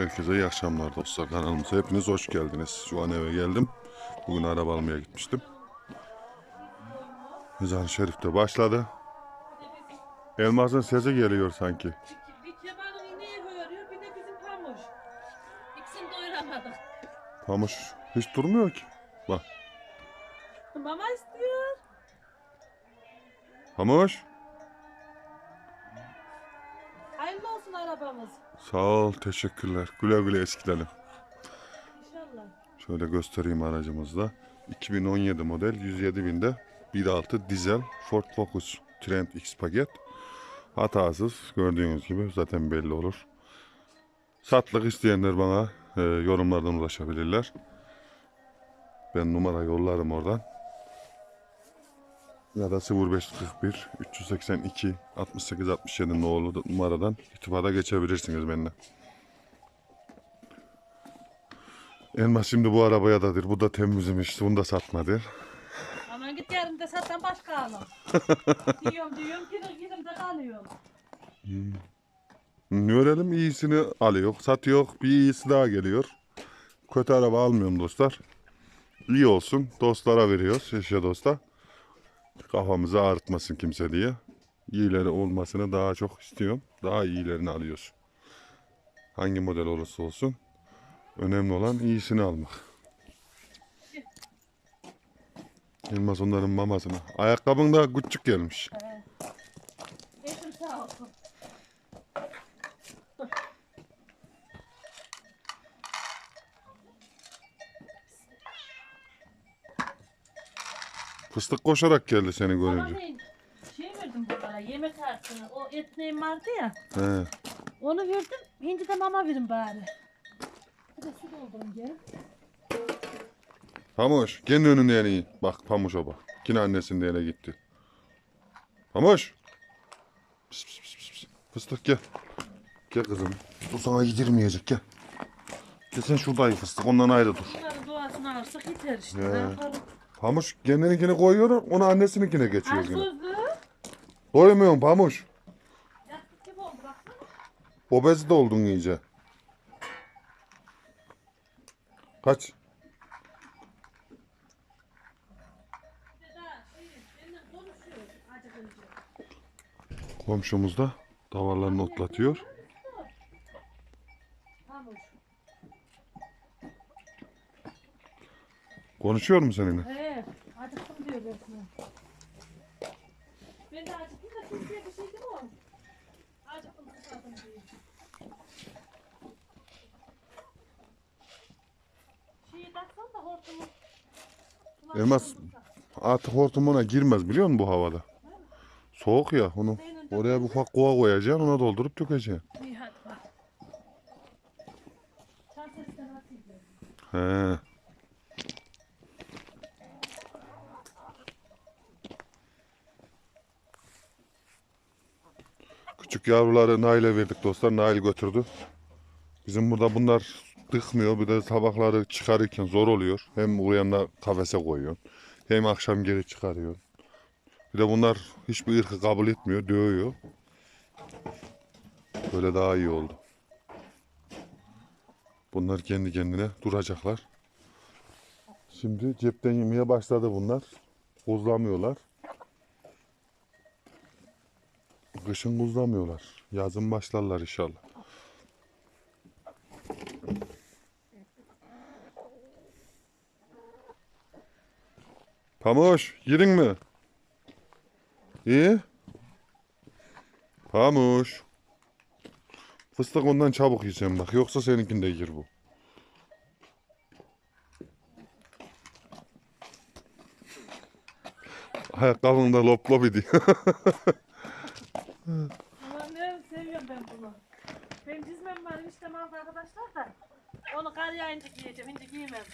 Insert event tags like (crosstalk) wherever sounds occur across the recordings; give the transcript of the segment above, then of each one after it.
Herkese iyi akşamlar dostlar kanalımıza. Hepiniz hoş geldiniz. Şu an eve geldim. Bugün araba almaya gitmiştim. Mezar-ı Şerif'te başladı. Elmas'ın sesi geliyor sanki. Bir kemanın ineği hörüyor, bir de bizim pamuş. İkisini doyuramadık. Pamuş hiç durmuyor ki. Bak. Mama istiyor. Pamuş. Arabamız. Sağ ol teşekkürler. Güle güle eskilelim. İnşallah. Şöyle göstereyim aracımızda. 2017 model 107 binde 1.6 dizel Ford Focus Trend X paket. Hatasız gördüğünüz gibi zaten belli olur. Satlık isteyenler bana e, yorumlardan ulaşabilirler. Ben numara yollarım oradan. Ya da 0541 382 68 67 nolu numaradan irtibata geçebilirsiniz benimle. Elmas şimdi bu arabaya dadır. Bu da temizmiş. Bunu da satmadı. Aman git yarın da sattan başka alın. (laughs) diyorum diyorum, gidim gidim de kalıyorum. Görelim iyisini alıyor. Satıyor. Bir iyisi daha geliyor. Kötü araba almıyorum dostlar. İyi olsun. Dostlara veriyoruz. Eşe dosta. Kafamızı ağrıtmasın kimse diye. İyileri olmasını daha çok istiyorum. Daha iyilerini alıyoruz. Hangi model olursa olsun. Önemli olan iyisini almak. Elmas onların mamasını. Ayakkabın da küçük gelmiş. Eşim sağ olsun. Fıstık koşarak geldi seni Ama görünce. ne? Şey verdim bunlara, yemek artığı. O etneğim vardı ya, He. onu verdim. Hindi de mama verin bari. Bir de su doldurun gel. Pamuş, kendi önünde yani iyi. Bak Pamuş'a bak. Yine annesinin yerine gitti. Pamuş. Pis, pis, pis, pis. Fıstık gel. Gel kızım. Bu sana yedirmeyecek gel. Gel sen şuradayım fıstık ondan ayrı dur. Bunların duasını alırsak yeter işte. He. Ne yapalım? Pamuş kendininkini koyuyor onu annesinkine geçiyor yine. Doymuyorsun Pamuş. Baksana. Obezite oldun iyice. Kaç? Komşumuz da davarlarını otlatıyor. Konuşuyor mu seninle? He, acıktım diyor resmen. Ben de acıktım da kimseye bir şey değil mi? Acıktım susadım diyor. Şeyi taksan da hortumu. Elmas. Artık hortumuna girmez biliyor musun bu havada? Soğuk ya onu. Oraya bir ufak kova koyacaksın ona doldurup dökeceksin. İyi hadi bak. He. Küçük yavruları Nail'e verdik dostlar. Nail götürdü. Bizim burada bunlar tıkmıyor. Bir de sabahları çıkarırken zor oluyor. Hem uyanına kafese koyuyor. Hem akşam geri çıkarıyor. Bir de bunlar hiçbir ırkı kabul etmiyor. Dövüyor. Böyle daha iyi oldu. Bunlar kendi kendine duracaklar. Şimdi cepten yemeye başladı bunlar. Buzlamıyorlar. Kışın buzlamıyorlar. Yazın başlarlar inşallah. Pamuş, yedin mi? İyi. Pamuş. Fıstık ondan çabuk yiyeceğim bak. Yoksa seninkinde yer bu. Ayakkabın da lop lop idi. (laughs) Aman ne seviyorum ben bunu. Benim dizmem var eniştem aldı arkadaşlar da. Onu kar yağınca giyeceğim. Şimdi giymem.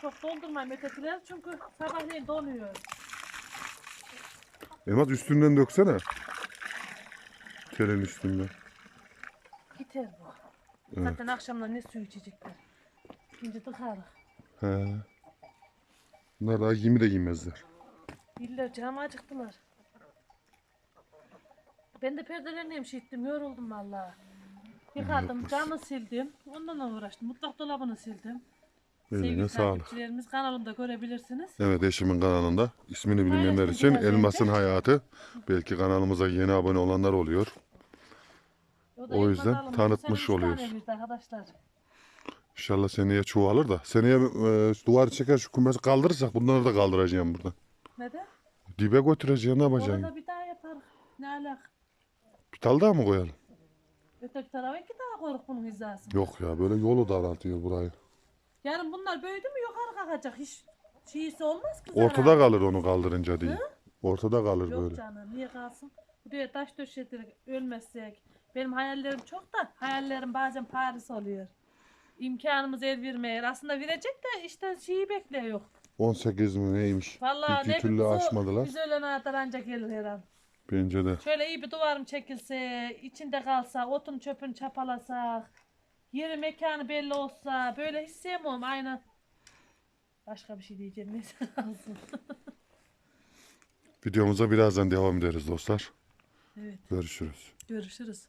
Çok doldurmayın ötekiler çünkü sabahleyin donuyor. Elmas üstünden döksene. Telin üstünden. Gider bu. Evet. Zaten akşamlar ne su içecekler. Şimdi tıkarız. He. Bunlar daha yemi de yemezler. İlla canım acıktılar. Ben de perdelerini hemşittim, yoruldum valla. Yıkadım, camı sildim. Ondan uğraştım. Mutfak dolabını sildim. Eline Sevgili sağlık. takipçilerimiz kanalımda görebilirsiniz. Evet eşimin kanalında ismini bilmeyenler için Elmas'ın hayatı. Belki kanalımıza yeni abone olanlar oluyor. O yüzden tanıtmış oluyoruz. Arkadaşlar. İnşallah seneye çoğalır da. Seneye e, duvarı çeker şu kümesi kaldırırsak bunları da kaldıracağım burada. Neden? Dibe götüreceğim ne yapacaksın? Orada bir daha yaparız. Ne alak? Bir tal daha mı koyalım? Öteki tarafa iki daha koyduk bunun hizasını. Yok ya böyle yolu daraltıyor burayı. Yarın bunlar büyüdü mü yukarı kalkacak. Hiç şeysi olmaz ki. Ortada zarar. kalır onu kaldırınca değil. Ortada kalır Yok böyle. canım niye kalsın? Buraya taş döşeterek ölmezsek. Benim hayallerim çok da hayallerim bazen Paris oluyor. İmkanımız el vermiyor. Aslında verecek de işte şeyi bekliyor. 18 mi neymiş? Vallahi ne türlü su aşmadılar. Biz ölene kadar ancak gelir her an. Bence de. Şöyle iyi bir duvarım çekilse, içinde kalsa, otun çöpün çapalasak, yeri mekanı belli olsa, böyle hiç sevmiyorum aynı. Başka bir şey diyeceğim neyse (laughs) kalsın. Videomuza birazdan devam ederiz dostlar. evet, Görüşürüz. görüşürüz.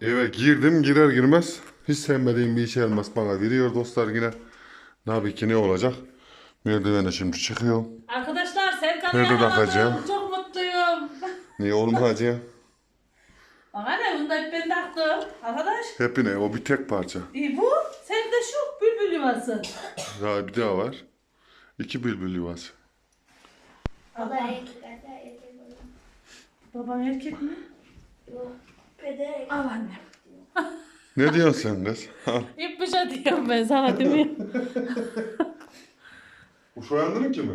Eve girdim girer girmez hiç sevmediğim bir işe elmas bana veriyor dostlar yine. Tabii ki ne olacak? Merdivene şimdi çıkıyorum. Arkadaşlar Serkan'ı Nerede yakaladım. Çok mutluyum. Niye olmayacak? (laughs) Bak ne bunda hep ben taktım. Arkadaş. Hepine o bir tek parça. İyi bu. Sen de şu bülbül yuvası. Daha bir daha var. İki bülbül yuvası. Baba erkek olur. Baban erkek mi? Yok. Peder Al annem. Ne diyorsun sen kız? Ha, İp bir şey diyorum ben sana değil mi? (laughs) Bu soyandının kimi?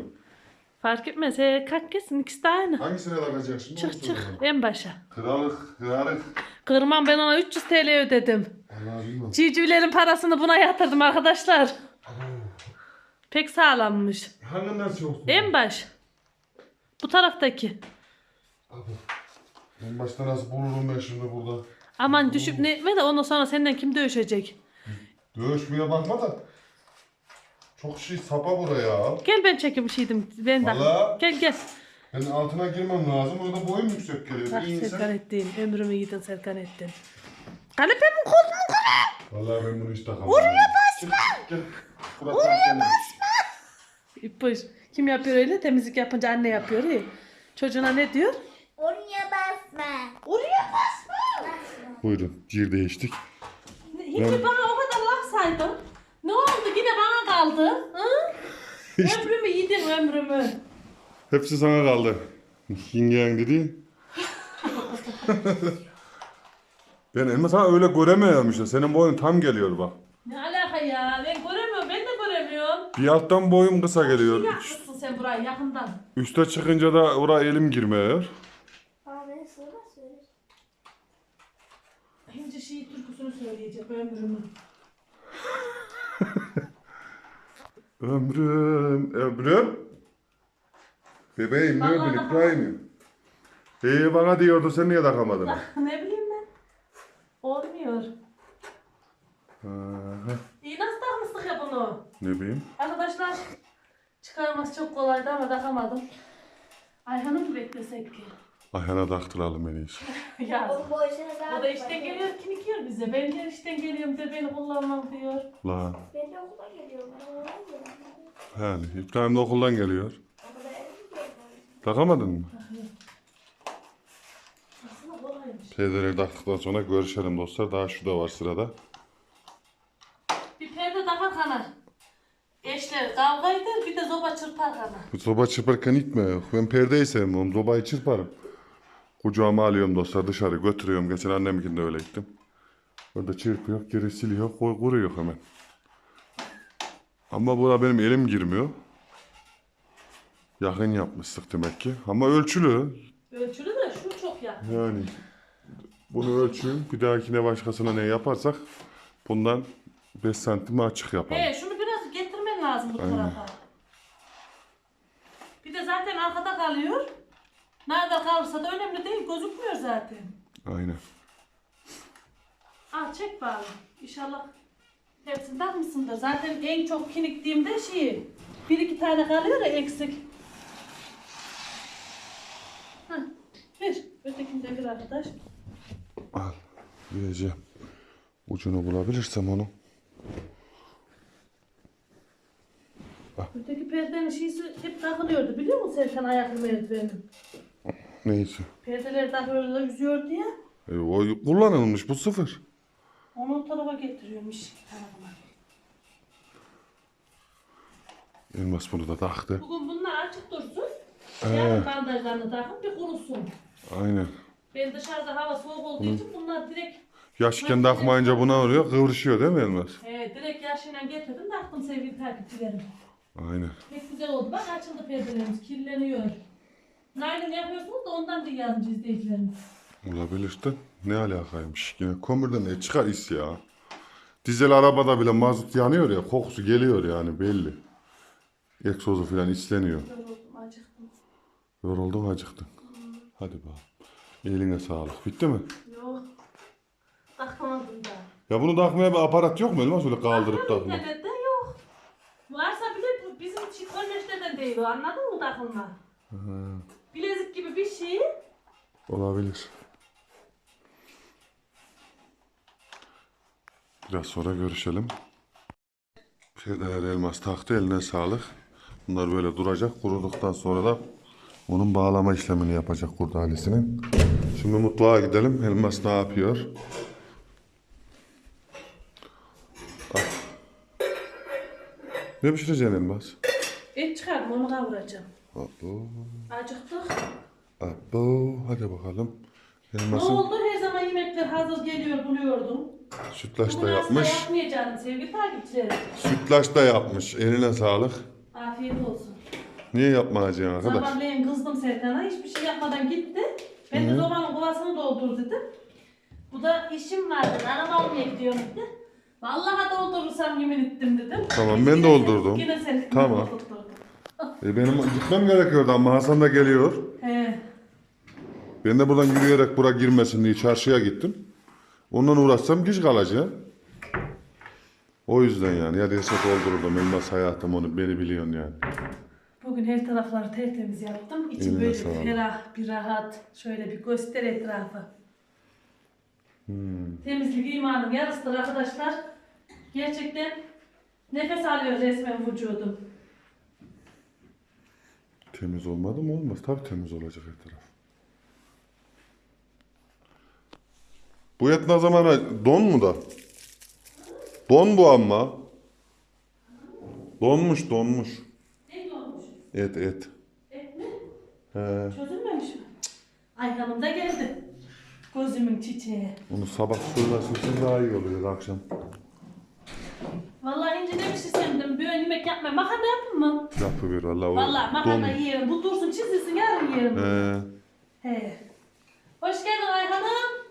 Fark etmez. He, kalk kesin ikisi de aynı. Hangisine takacak şimdi? Çık çık en başa. Kiralık, kiralık. Kırmam ben ona 300 TL ödedim. Allah bilmem. Civcivlerin parasını buna yatırdım arkadaşlar. Pek sağlammış. Hanginden soğuksun? En baş. Bu taraftaki. En başta nasıl bulurum ben şimdi burada? Aman düşüp ne etme de ondan sonra senden kim dövüşecek? Dövüşmeye bakma da. Çok şey sapa buraya. Gel ben çekim şeydim. Ben de. Gel gel. Ben altına girmem lazım. Orada boyum yüksek geliyor. Bak Bir insan- Serkan ettin. Ömrümü yedin Serkan ettin. Kanepemin kolunu kırın. Vallahi ben bunu hiç takamam. Oraya basma. Gel. Oraya basma. İpuş. Kim yapıyor öyle? Temizlik yapınca anne yapıyor. iyi. Çocuğuna ne diyor? Oraya basma. Oraya basma. Buyurun. Cir değiştik. Şimdi bana o kadar laf saydın. Ne oldu? Yine bana kaldı. Hı? (laughs) Ömrümü yedin ömrümü. Hepsi sana kaldı. Yengen dedi. ben elma sana öyle göremiyorum işte. Senin boyun tam geliyor bak. Ne alaka ya? Ben göremiyorum. Ben de göremiyorum. Bir alttan boyum kısa geliyor. Yakmışsın sen burayı yakından. Üste çıkınca da oraya elim girmiyor. Baba beni sonra söyle. Şimdi şey türküsünü söyleyeceğim ömrümü. (laughs) Ömrüm, ömrüm. Bebeğim, ne Vallahi ömrün İbrahim'im. İyi bana diyordu sen niye takamadın? ne bileyim ben. Olmuyor. Aha, İyi nasıl takmıştık ya bunu? ne bileyim. Arkadaşlar çıkarması çok kolaydı ama takamadım. Ayhan'ı mı beklesek ki? Ayhan'a taktıralım en iyisi. ya. Onun boyusuna daha O da işten geliyor kinikiyor bize. Ben de işten geliyorum diyor beni kullanmam diyor. La. Ben de okula geliyorum. Ben okula geliyorum. Yani İbrahim de okuldan geliyor. Okula geliyorum. Takamadın mı? Aslında kolaymış. Perdeleri taktıktan sonra görüşelim dostlar. Daha şu da var sırada. Bir perde daha kanar. Eşler kavga eder bir de zoba çırpar kanar. Bu soba çırparken itme. Ben perdeyi sevmiyorum. Sobayı çırparım. Kucağıma alıyorum dostlar dışarı götürüyorum. Geçen annemkinde öyle gittim. Orada çırpıyor, geri siliyor, koy kuruyor hemen. Ama buna benim elim girmiyor. Yakın yapmıştık demek ki. Ama ölçülü. Ölçülü de şu çok yakın. Yani bunu ölçün. Bir dahakine başkasına ne yaparsak bundan 5 santim açık yapalım. He şunu biraz getirmen lazım bu Aynen. tarafa. Bir de zaten arkada kalıyor. Nerede kalırsa da önemli değil gözükmüyor zaten. Aynen. Al çek bari. İnşallah hepsini takmışsındır. Zaten en çok kiniktiğimde şey Bir iki tane kalıyor ya eksik. Hah, bir. Ötekini de bir arkadaş. Al. Vereceğim. Ucunu bulabilirsem onu. Öteki perdenin şeysi hep takılıyordu biliyor musun Serkan ayaklı merdivenin? Neyse. Perdeleri takıyordu yüzüyordu ya. E, o kullanılmış bu sıfır. Onu o tarafa getiriyormuş iki tarafına. Elmas bunu da taktı. Bugün bunlar açık dursun. Ee. Yarın bandajlarını takın bir kurusun. Aynen. Ben dışarıda hava soğuk olduğu için bunlar direkt Yaşken takmayınca buna oluyor. Kıvrışıyor değil mi Elmas? he, direkt yaşıyla getirdim taktım sevgili takipçilerim. Aynen. Pek güzel oldu. Bak açıldı perdelerimiz kirleniyor. Naylon yapıyorsunuz da ondan diye yazmış izleyicilerimiz. Olabilir de ne alakaymış. Yine kömürden ne çıkar is ya. Dizel arabada bile mazot yanıyor ya. Kokusu geliyor yani belli. Egzozu falan isleniyor. Yoruldum acıktım. Yoruldun acıktın. Hadi bakalım. Eline sağlık. Bitti mi? Yok. Takmadım da. Ya bunu takmaya bir aparat yok mu Elmas? Öyle kaldırıp takma. İnternette yok. Varsa bile bu bizim çikolneşteden değil o anladın mı takılma? Bilezik gibi bir şey. Olabilir. Biraz sonra görüşelim. Perdeler elmas taktı eline sağlık. Bunlar böyle duracak. Kuruduktan sonra da onun bağlama işlemini yapacak kurdalesinin. Şimdi mutfağa gidelim. Elmas ne yapıyor? Al. Ne pişireceksin Elmas? Et çıkardım onu kavuracağım. Abo, Acıktık. abo. Hadi bakalım. Ne Elmas'ın oldu? Her zaman yemekler hazır geliyor buluyordum. sütlaç da yapmış. yapmayacağım sevgili takipçilerim. Sütlaç da yapmış. Eline sağlık. Afiyet olsun. Niye yapmayacaksın arkadaş? Sabahleyin kızdım Serkan'a hiçbir şey yapmadan gitti. Ben de zobanın kovasını doldur dedim. Bu da işim vardı. Araba almaya gidiyorum dedi. Vallahi doldurursam yemin ettim dedim. Tamam, ben doldurdum. Yine sen Tamam. doldurdun. E benim gitmem gerekiyordu ama Hasan da geliyor. He. Ben de buradan yürüyerek bura girmesin diye çarşıya gittim. Ondan uğraşsam güç kalacak. O yüzden yani. Ya dese doldururdum. Elmas hayatım onu beni biliyorsun yani. Bugün her tarafları tertemiz yaptım. İçim Eline böyle sağlık. ferah, bir rahat. Şöyle bir göster etrafı. Hmm. Temizlik imanın yarısıdır arkadaşlar. Gerçekten nefes alıyor resmen vücudum. Temiz olmadı mı olmaz. Tabii temiz olacak her taraf. Bu et ne zamana don mu da? Don bu ama. Donmuş donmuş. Ne olmuş? Et et. Et mi? He. Çözülmemiş mi? Ayhan'ım da geldi. Gözümün çiçeği. Onu sabah suyla sürsün daha iyi oluyor akşam. Vallahi ince demiş istedim. Böyle yemek yapma. Makarna yapın mı? Yapıver valla. o Vallahi makarna yiyelim. Bu dursun çizilsin yarın yiyelim. He. He. Hoş geldin Ayhan'ım.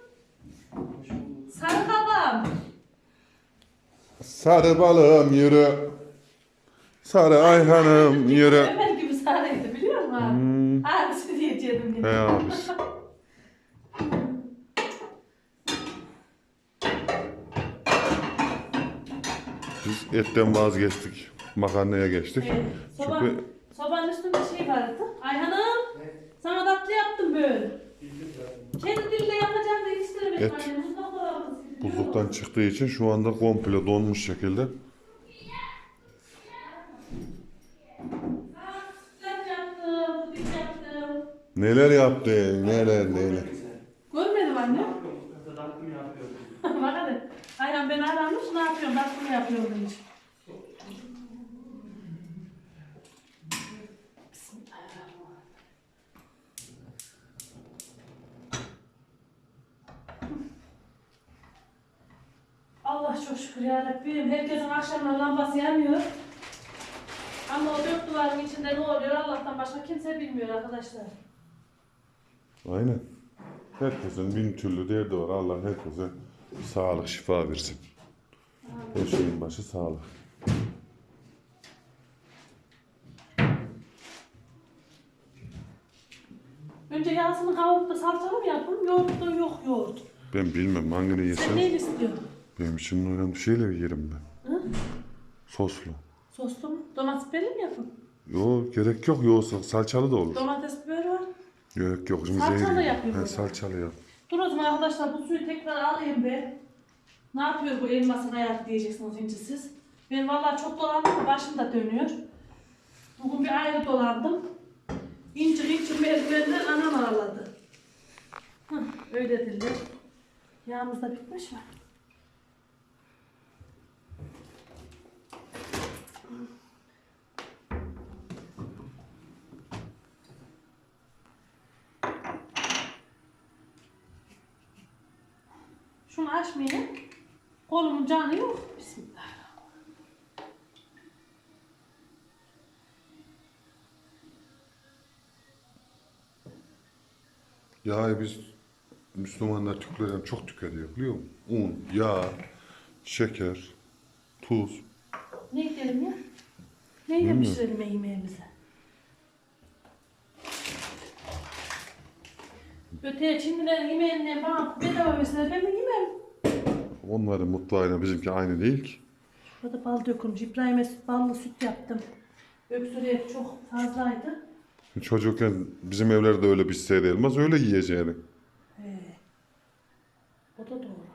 Sarı babam. Sarı balım yürü. Sarı ayhanım yürü. Ömer gibi sarıydı biliyor musun abi? Hmm. Abisi diyeceğim yine. He abis. Biz etten vazgeçtik. Makarnaya geçtik. Evet, soba, Çünkü sobanın üstünde şey vardı. Ayhan'ım sana tatlı yaptım böyle. Kendi dille yapacağım da isterim. Et. Annem, buzluktan çıktığı için şu anda komple donmuş şekilde. Neler yaptın? Neler neler. Görmedim anne. (laughs) Bak hadi. Ayhan beni aramış ne yapıyorum? Tatlı mı yapıyorum demiş. Bismillahirrahmanirrahim. Allah çok şükür ya Rabbim. Herkesin akşamları lambası yanıyor. Ama o dört duvarın içinde ne oluyor Allah'tan başka kimse bilmiyor arkadaşlar. Aynen. Herkesin bin türlü derdi var. Allah herkese sağlık, şifa versin. Her şeyin başı sağlık. Önce yağsını kavurup da salçalı mı yapalım? Yoğurt da yok yoğurt. Ben bilmem hangini Sen yesem. neyi istiyorsun? Benim için önemli şeyler yerim ben. Hı? Soslu. Soslu mu? Domates biberi mi yapın? Yo gerek yok yoğursa salçalı da olur. Domates biberi var. Gerek yok. Şimdi Salçalı zehirli. yapayım He, bunu. salçalı yap. Dur o zaman arkadaşlar bu suyu tekrar alayım be. Ne yapıyor bu elmasın hayatı diyeceksiniz şimdi siz. Ben vallahi çok dolandım başım da dönüyor. Bugün bir ayrı dolandım. İncir incir merdivenden anam ağladı. Hah, öyle dediler. Yağımız da bitmiş mi? Şunu açmayayım. Kolumun canı yok. Bismillah. Yağı biz Müslümanlar Türklerden çok tüketiyor biliyor musun? Un, yağ, şeker, tuz. Ne gidelim ya? Neyle pişirelim yemeğimizi? Öteye Çinlilerin yemeğinden bana bedava verseler ben de yemem. Onların mutfağıyla bizimki aynı değil ki. Burada bal dökülmüş. İbrahim'e süt- ballı süt yaptım. Öksürüğe çok fazlaydı. Çocukken bizim evlerde öyle bir şey elmaz öyle yiyeceğini. He. O da doğru.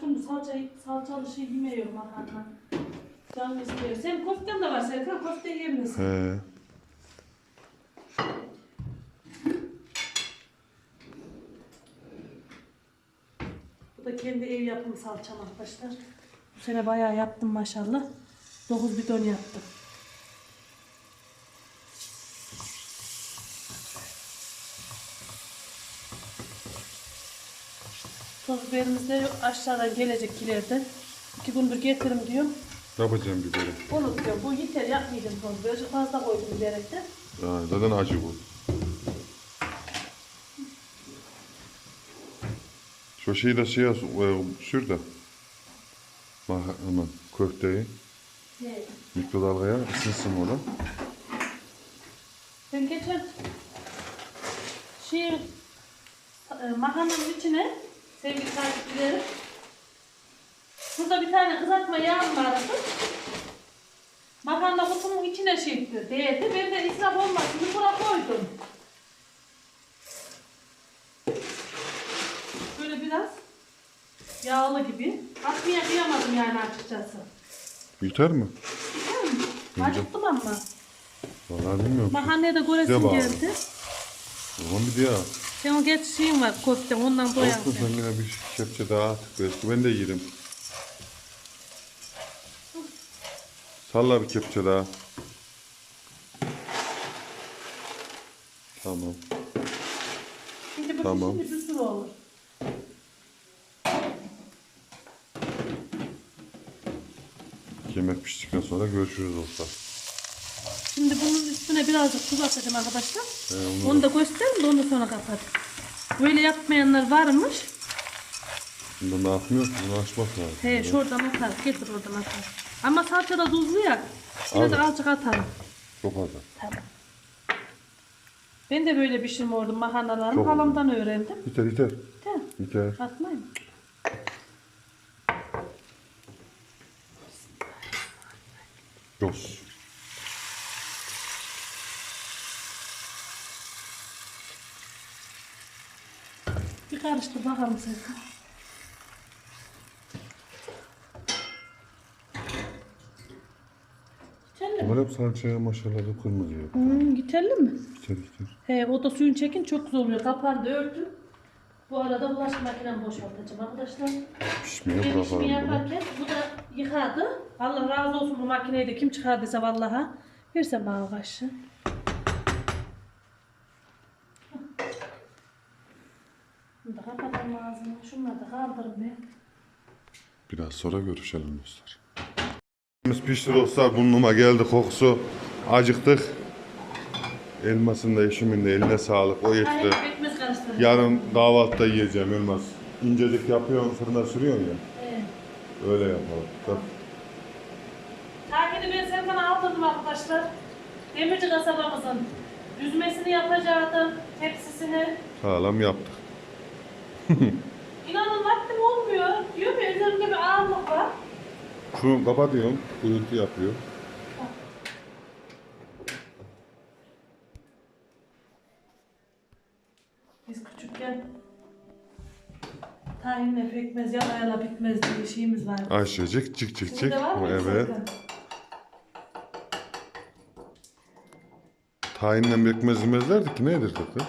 Gündür salça, salçalı şey yemiyorum makarna. Canım istiyor. Senin köften de var Serkan. Köfte yemiyorsun. He. Kendi ev yapımı salçam arkadaşlar. Bu sene bayağı yaptım maşallah. 9 bidon yaptım. Toz biberimiz de aşağıdan gelecek kilerden. İki gündür getirim diyorum. Yapacağım biberi. Unutuyorum. Bu yeter yapmayacağım toz biberi. Fazla koydum biberekten. Ha, zaten acı bu. Şu şeyi de şeye e, sür de. Bak hemen köfteyi Evet. mikrodalgaya ısınsın orada. Ben geçen şey e, makarnanın içine sevgili takipçilerim burada bir tane kızartma yağım vardı. Makarna kutumun içine şey değdi. Ben de israf olmasın buna koydum. Böyle biraz yağlı gibi. Atmaya kıyamadım yani açıkçası. Yeter mi? Acıktım ama. Vallahi bilmiyorum. Da göresim Devam. geldi. O zaman bir daha. Senin geç şeyin var köfte ondan doyarsın. Olsun sen yine bir kepçe daha at. Belki ben de yerim. Salla bir kepçe daha. Tamam. Şimdi bu Tamam. şimdi bir sürü olur. Yemek piştikten sonra görüşürüz dostlar. Şimdi bunun üstüne birazcık tuz atacağım arkadaşlar. Ee, onu Onu da göstereyim de ondan sonra kapat. Böyle yapmayanlar varmış. Bundan ne yapmıyor ki? Bunu açmak lazım. He şuradan atar. Getir oradan atar. Ama salça da tuzlu ya. Yine de azıcık atarım. Çok az. Tamam. Ben de böyle pişirmiyordum makarnalarımı. Çok Halamdan öğrendim. Yeter yeter. Tamam. Yeter. Atmayın. Yok. Bir karıştır bakalım Serkan. Yeterli mi? Hep salçaya maşallah da kırmızı yok. Hmm, yeterli mi? Yeter yeter. He, o da suyun çekin çok güzel oluyor. Kapağını da örtün. Bu arada bulaşık makinemi boşaltacağım arkadaşlar. Pişmeye Ben işimi yaparken bu da yıkadı. Allah razı olsun bu makineyi de kim çıkardıysa vallaha. Versen bana kaşı. Bunu da kapatalım ağzını. Şunları da kaldırın be. Biraz sonra görüşelim dostlar. Biz pişti dostlar burnuma geldi kokusu. Acıktık. Elmasın da eşimin de eline sağlık. O yetti. Yarın kahvaltıda yiyeceğim elmas. İncecik yapıyorsun fırına sürüyorsun ya. Evet. Öyle yapalım. Tabii. Takini ben Serkan'a aldırdım arkadaşlar. Demirci kasabamızın düzmesini yapacaktım. Tepsisini. Sağlam yaptık. (laughs) İnanın vaktim olmuyor. Diyor ya üzerimde bir ağırlık var. Şunu kapatıyorum. Gürültü yapıyor. Tahinle pekmez yala yala bitmez diye şeyimiz vardı. Ayşecik cik cik cik. de var mı? Evet. Tayinle bekmez yemezlerdi ki nedir tadı?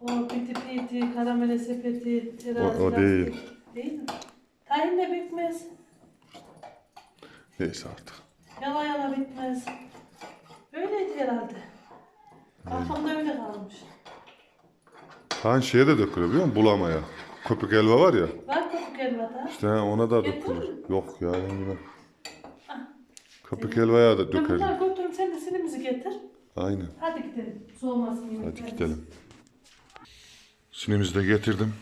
O piti piti, karamele sepeti, terazi O- o lastik. değil. Değil mi? Tahinle pekmez. Neyse artık. Yala yala bitmez. Öyleydi herhalde. Aklımda öyle kalmış. Tahin şeye de dökülüyor biliyor musun? Bulamaya. Köpük helva var ya. Var kopuk elmada. İşte ha, ona da Getirir dökülür. Yok ya yine. Köpük helvaya da Ben döker. bunları götürürüm sen de sinimizi getir. Aynen. Hadi gidelim. Soğumasın yemekler. Hadi gidelim. Sinimizi de getirdim.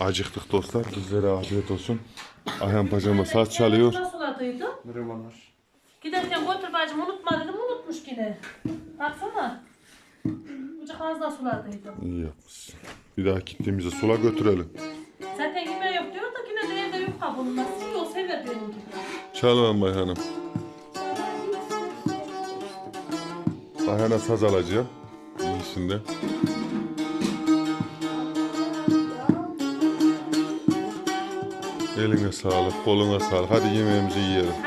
Acıktık dostlar. Bizlere afiyet olsun. Ayhan pajama saç çalıyor. Nasıl suladıydı? Merhabalar. Giderken götür bacım unutma dedim unutmuş yine. Baksana. Bucak az da suladıydı. İyi yapmışsın. Bir daha gittiğimizde sula götürelim. Zaten yemeği yok diyor da yine de evde yok ha bunun nasıl iyi o sever benim gibi. Çal lan Ayhan'ım. Ayhan'a saz alacağım. İyisinde. Eline sağlık, koluna sağlık. Hadi yemeğimizi yiyelim.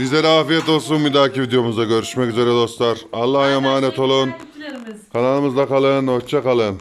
Bizlere afiyet olsun. Bir dahaki videomuzda görüşmek üzere dostlar. Allah'a emanet olun. Kanalımızda kalın. Hoşça kalın.